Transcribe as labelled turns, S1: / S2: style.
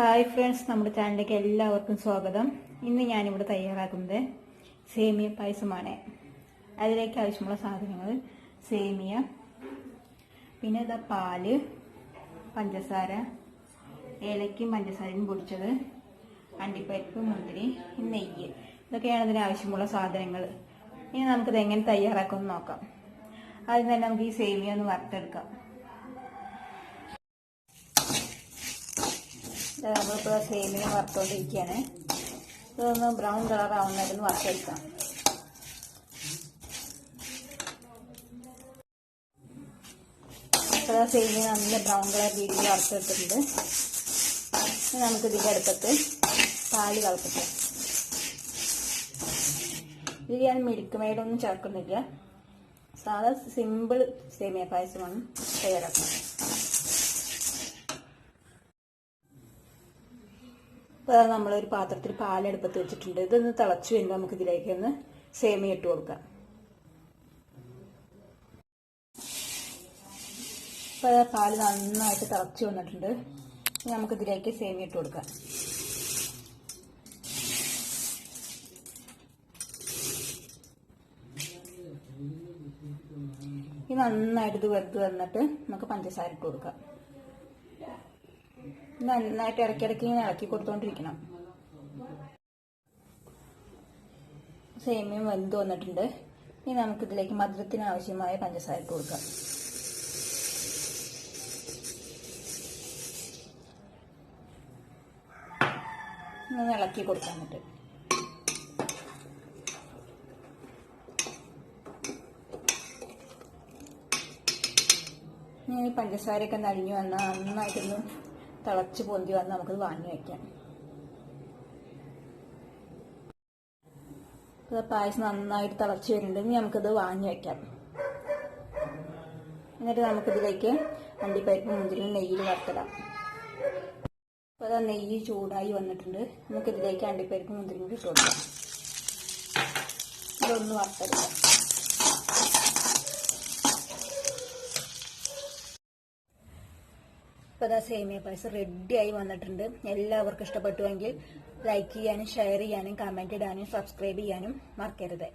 S1: Hi friends നമ്മുടെ ചാനലിലേക്ക് എല്ലാവർക്കും സ്വാഗതം. ഇന്ന് ഞാനിവിടെ തയ്യാറാക്കുന്നത് സേമിയ പായസമാണ്. അതിലേക്ക് ആവശ്യമുള്ള സാധനങ്ങൾ സേമിയ പിന്നെ ഇതാ പാൽ പഞ്ചസാര ഏലക്കയും പഞ്ചസാരയും പൊടിച്ചത് അണ്ടിപ്പരിപ്പ് മുന്തിരി നെയ്യ്. ഇതൊക്കെയാണ് ഇതിന് ആവശ്യമുള്ള സാധനങ്ങൾ. ഇനി നമുക്കിത് എങ്ങനെ തയ്യാറാക്കുമെന്ന് നോക്കാം. ആദ്യം തന്നെ നമുക്ക് ഈ സേമിയ ഒന്ന് വറുത്തെടുക്കാം ഇത് നമ്മളിപ്പോൾ സേമിയ വറുത്തോണ്ടിരിക്കുകയാണ് ഇതൊന്ന് ബ്രൗൺ കളർ ആവുന്നതിന് വറുത്തെടുക്കാം. ഇപ്പോൾ സേമിയ നല്ല ബ്രൗൺ കളർ രീതിയിൽ വറുത്തെടുത്തിട്ടുണ്ട്. നമുക്ക് ഇതിന്റെ അടുപ്പത്ത് പാൽ കളപ്പിക്കാം ഇതിൽ ഞാൻ മിൽക്ക് മെയ്ഡൊന്നും ചേർക്കുന്നില്ല. സാധാ സിമ്പിൾ സേമിയ പായസമാണ് തയ്യാറാക്കുന്നത്. അപ്പോൾ നമ്മളൊരു പാത്രത്തിൽ പാലെടുപ്പത്ത് വെച്ചിട്ടുണ്ട്. ഇതൊന്ന് തിളച്ച് വരുമ്പോൾ നമുക്ക് ഇതിലേക്ക് ഒന്ന് സേമിയ ഇട്ട് കൊടുക്കാം. അപ്പോൾ പാൽ നന്നായിട്ട് തിളച്ച് വന്നിട്ടുണ്ട്. ഇനി നമുക്ക് ഇതിലേക്ക് സേമിയ ഇട്ട് കൊടുക്കാം. ഇത് നന്നായിട്ട് ഇത് വെന്ത് വന്നിട്ട് നമുക്ക് പഞ്ചസാര ഇട്ട് കൊടുക്കാം. നന്നായിട്ട് ഇടയ്ക്കിടയ്ക്ക് ഇങ്ങനെ ഇളക്കി കൊടുത്തോണ്ടിരിക്കണം. സേമിയം വെന്ത് വന്നിട്ടുണ്ട്. ഇനി നമുക്ക് ഇതിലേക്ക് മധുരത്തിന് ആവശ്യമായ പഞ്ചസാര ഇട്ട് കൊടുക്കാം. ഒന്ന് ഇളക്കി കൊടുക്കാൻ പറ്റും ഇനി പഞ്ചസാരയൊക്കെ നഴിഞ്ഞു വന്നാൽ നന്നായിട്ടൊന്ന് തിളച്ച് പൊന്തി വന്ന് നമുക്കത് വാങ്ങി വയ്ക്കാം പായസം നന്നായിട്ട് തിളച്ച് വരുന്നുണ്ടെങ്കിൽ നമുക്കത് വാങ്ങി വയ്ക്കാം എന്നിട്ട് നമുക്കിതിലേക്ക് അണ്ടിപ്പരിപ്പ് മുന്തിരി നെയ്യിൽ വറുത്തിടാം. അപ്പോൾ അത് നെയ്യ് ചൂടായി വന്നിട്ടുണ്ട്. നമുക്കിതിലേക്ക് അണ്ടിപ്പരിപ്പ് മുന്തിരി കൂടി ഇട്ട് കൊടുക്കാം. ഇതൊന്ന് വറുത്തെടുക്കാം. ഇപ്പോൾ അതാ സേമിയ പായസം റെഡിയായി വന്നിട്ടുണ്ട്. എല്ലാവർക്കും ഇഷ്ടപ്പെട്ടുവെങ്കിൽ ലൈക്ക് ചെയ്യാനും ഷെയർ ചെയ്യാനും കമന്റ് ഇടാനും സബ്സ്ക്രൈബ് ചെയ്യാനും മറക്കരുത്.